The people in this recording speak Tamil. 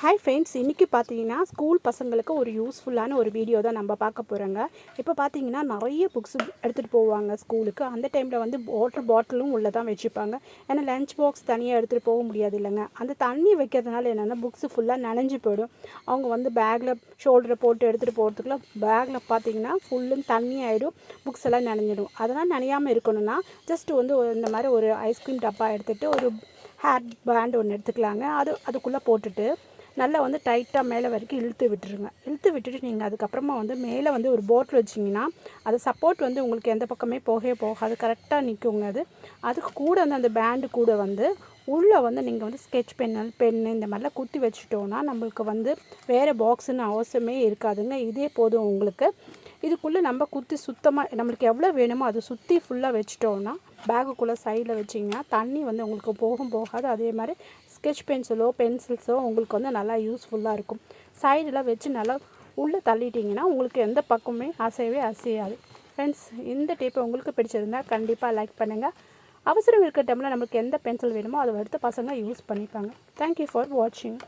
ஹாய் ஃப்ரெண்ட்ஸ் இன்றைக்கி பார்த்தீங்கன்னா ஸ்கூல் பசங்களுக்கு ஒரு யூஸ்ஃபுல்லான ஒரு வீடியோ தான் நம்ம பார்க்க போகிறோங்க இப்போ பார்த்தீங்கன்னா நிறைய புக்ஸ் எடுத்துகிட்டு போவாங்க ஸ்கூலுக்கு அந்த டைமில் வந்து வாட்டர் பாட்டிலும் உள்ளே தான் வச்சுப்பாங்க. ஏன்னா லஞ்ச் பாக்ஸ் தனியாக எடுத்துகிட்டு போக முடியாது இல்லைங்க. அந்த தண்ணி வைக்கிறதுனால என்னென்னா புக்ஸு ஃபுல்லாக நனைஞ்சு போயிடும். அவங்க வந்து பேக்கில் ஷோல்டரில் போட்டு எடுத்துகிட்டு போகிறதுக்குள்ள பேக்கில் பார்த்தீங்கன்னா ஃபுல்லும் தண்ணி ஆகிடும் புக்ஸ் எல்லாம் நனைஞ்சிடும். அதெல்லாம் நனையாமல் இருக்கணும்னா ஜஸ்ட் வந்து இந்த மாதிரி ஒரு ஐஸ்கிரீம் டப்பா எடுத்துகிட்டு ஒரு ஹேர் பேண்ட் ஒன்று எடுத்துக்கலாங்க. அது அதுக்குள்ளே போட்டுட்டு நல்லா வந்து டைட்டாக மேலே வரைக்கும் இழுத்து விட்டுருங்க. இழுத்து விட்டுட்டு நீங்கள் அதுக்கப்புறமா வந்து மேலே வந்து ஒரு போட்டில் வச்சிங்கன்னா அது சப்போர்ட் வந்து உங்களுக்கு எந்த பக்கமே போகவே போகாது. கரெக்டாக நிற்குங்க அது. அதுக்கு கூட வந்து அந்த பேண்டு கூட வந்து உள்ளே வந்து நீங்கள் வந்து ஸ்கெட்ச் பென்னல் பென்னு இந்த மாதிரிலாம் குத்தி வச்சுட்டோன்னா நம்மளுக்கு வந்து வேறு பாக்ஸுன்னு அவசியமே இருக்காதுங்க. இதே போதும் உங்களுக்கு. இதுக்குள்ளே நம்ம குத்தி சுத்தமாக நம்மளுக்கு எவ்வளோ வேணுமோ அதை சுற்றி ஃபுல்லாக வச்சுட்டோன்னா பேகுக்குள்ளே சைடில் வச்சிங்கன்னா தண்ணி வந்து உங்களுக்கு போகும் போகாது. அதே மாதிரி ஸ்கெட்ச் பென்சிலோ பென்சில்ஸோ உங்களுக்கு வந்து நல்லா யூஸ்ஃபுல்லாக இருக்கும். சைடில் வச்சு நல்லா உள்ளே தள்ளிட்டிங்கன்னா உங்களுக்கு எந்த பக்கமே அசையவே அசையாது. ஃப்ரெண்ட்ஸ் இந்த டேப்பை உங்களுக்கு பிடிச்சிருந்தா கண்டிப்பாக லைக் பண்ணுங்கள் அவசரம் இருக்கிற டைமில் நம்மளுக்கு எந்த பென்சில் வேணுமோ அதை எடுத்து பசங்க யூஸ் பண்ணிப்பாங்க. தேங்க்யூ ஃபார் வாட்சிங்